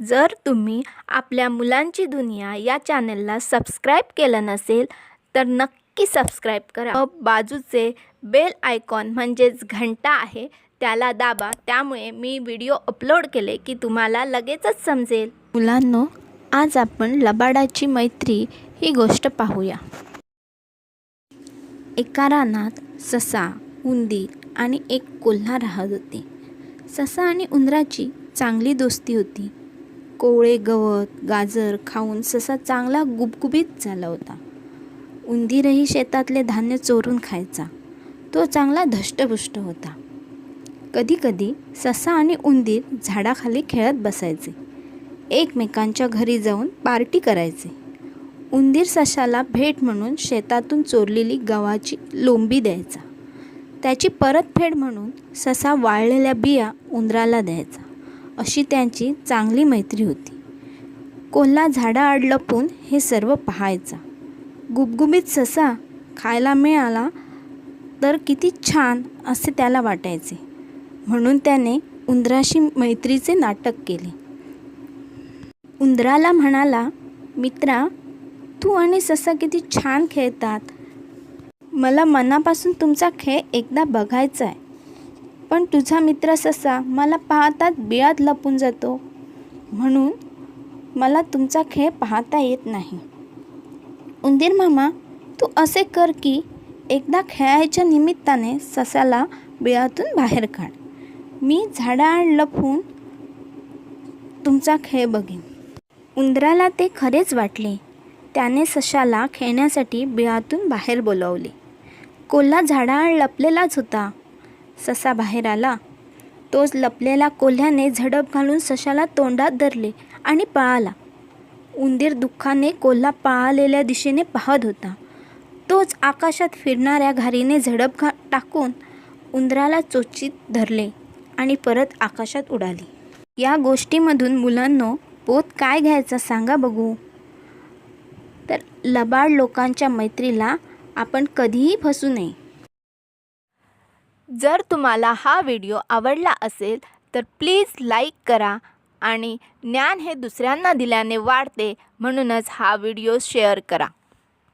जर तुम्ही आपल्या मुलांची दुनिया या चॅनलला सबस्क्राईब केलं नसेल तर नक्की सबस्क्राईब करा. बाजूचे बेल आयकॉन म्हणजेच घंटा आहे त्याला दाबा. त्यामुळे मी व्हिडिओ अपलोड केले की तुम्हाला लगेचच समजेल. मुलांनो आज आपण लबाडाची मैत्री ही गोष्ट पाहूया. एका रानात ससा उंदीर आणि एक कोल्हा राहत होते. ससा आणि उंदराची चांगली दोस्ती होती. कोवळे गवत गाजर खाऊन ससा चांगला गुबगुबीत झाला होता. उंदीरही शेतातले धान्य चोरून खायचा. तो चांगला धष्टपुष्ट होता. कधीकधी ससा आणि उंदीर झाडाखाली खेळत बसायचे. एकमेकांच्या घरी जाऊन पार्टी करायचे. उंदीर सशाला भेट म्हणून शेतातून चोरलेली गव्हाची लोंबी द्यायचा. त्याची परतफेड म्हणून ससा वाळलेल्या बिया उंदराला द्यायचा. अशी त्यांची चांगली मैत्री होती. कोल्हा झाडाआड लपून हे सर्व पाहायचा. गुबगुबीत ससा खायला मिळाला तर किती छान असे त्याला वाटायचे. म्हणून त्याने उंदराशी मैत्रीचे नाटक केले. उंदराला म्हणाला मित्रा तू आणि ससा किती छान खेळतात. मला मनापासून तुमचा खेळ एकदा बघायचा आहे पण तुझा मित्र ससा मला पाहतात बिळात लपून जातो. म्हणून मला तुमचा खेळ पाहता येत नाही. उंदीर मामा तू असे कर की एकदा खेळायच्या निमित्ताने ससाला बिळातून बाहेर काढ. मी झाडाआड लपून तुमचा खेळ बघेन. उंदराला ते खरेच वाटले. त्याने सशाला खेळण्यासाठी बिळातून बाहेर बोलावले. कोल्हा झाडाआड लपलेलाच होता. ससा बाहेर आला. तोच लपलेला कोल्ह्याने झडप घालून सशाला तोंडात धरले आणि पळाला. उंदीर दुःखाने कोल्हा पळालेल्या दिशेने पाहत होता. तोच आकाशात फिरणाऱ्या घारीने झडप घा टाकून उंदराला चोचीत धरले आणि परत आकाशात उडाली. या गोष्टीमधून मुलांनो पोत काय घ्यायचा सांगा बघू. तर लबाड लोकांच्या मैत्रीला आपण कधीही फसू नये. जर तुम्हाला हा व्हिडिओ आवडला असेल तर प्लीज लाईक करा आणि ज्ञान हे दुसऱ्यांना दिल्याने वाढते म्हणूनच हा व्हिडिओ शेअर करा.